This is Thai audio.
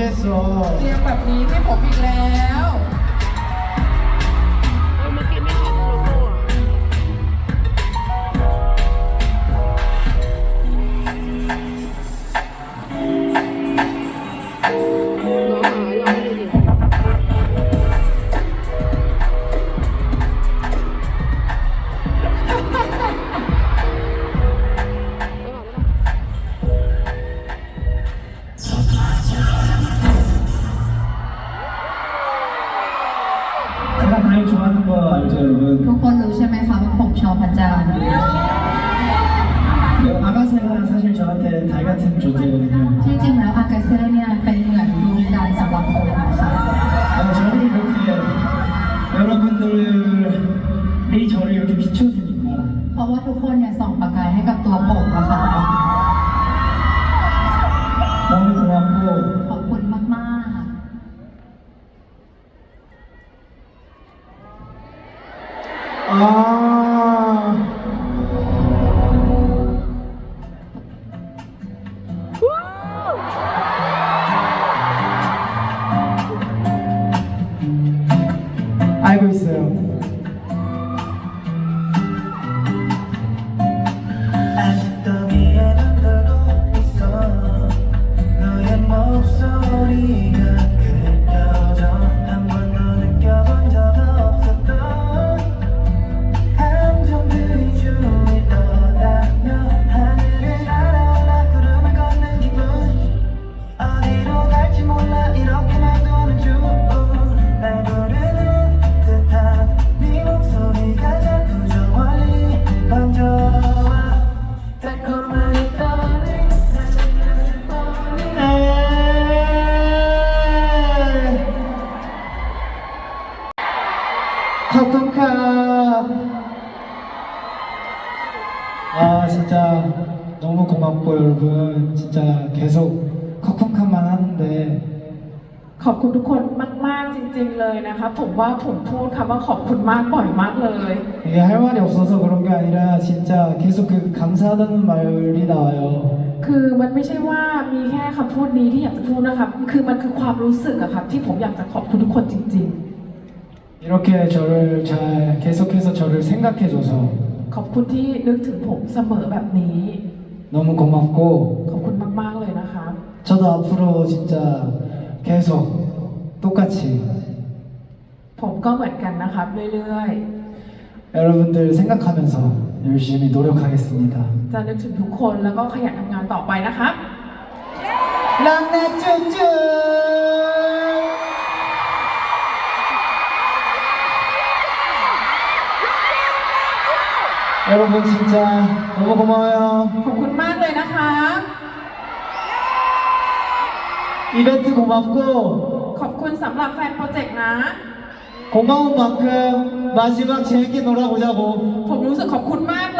เยโเตรียงแบบนี้ให้ผมอีกแล้ว 제가 다이 좋아하는 거 알죠, 여러분? ทุกคนรู้ใช่ไหมคะว่าผมชอบพระจันทร์ 네, 아가새가 사실 저한테 달 같은 존재거든요. ที่จริงแล้วอากาเซ่เนี่ยเป็นเหมือนดวงดาวสำหรับผมนะคะ 아, 저를 이렇게 여러분들이 저를 이렇게 비춰주니까 เพราะว่าทุกคนเนี่ยส่องประกายให้กับตัวผมอะค่ะ 아 알고 있어요. 커튼카 아 진짜 너무 고맙고 여러분 진짜 계속 커튼카만 하는데 ขอบคุณทุกคนมาก ๆ จริง ๆ เลยนะคะ ผมว่าผมพูดคำว่าขอบคุณมากบ่อยมากเลย 이게 할 말이 없어서 그런 게 아니라 진짜 계속 그 감사하다는 말이 나와요 คือมันไม่ใช่ว่ามีแค่คำพูดนี้ที่อยากจะพูดนะคะ คือมันคือความรู้สึกอะค่ะที่ผมอยากจะขอบคุณทุกคนจริง 이렇게 저를 잘 계속해서 저를 생각해줘서 ๆ ขอบคุณที่นึกถึงผมเสมอแบบนี้ 너무 고맙고 ขอบคุณมาก ๆ เลยนะคะ 저도 앞으로 진짜 계속 똑같이 ผมก็เหมือนกันนะครับ เรื่อย 여러분들 생각하면서 열심히 노력하겠습니다 ๆ จะนึกถึงทุกคนแล้วก็ขยันทำงานต่อไปนะครับ 랑나 쭈쭈 여러분 진짜 너무 고마워요 ขอบคุณมากเลยนะคะ 이벤트 고맙고 ขอบคุณสำหรับแฟนโปรเจกต์นะ 고마운 만큼 마지막 재밌게 놀아보자고 ผมรู้สึกขอบคุณมากเล ล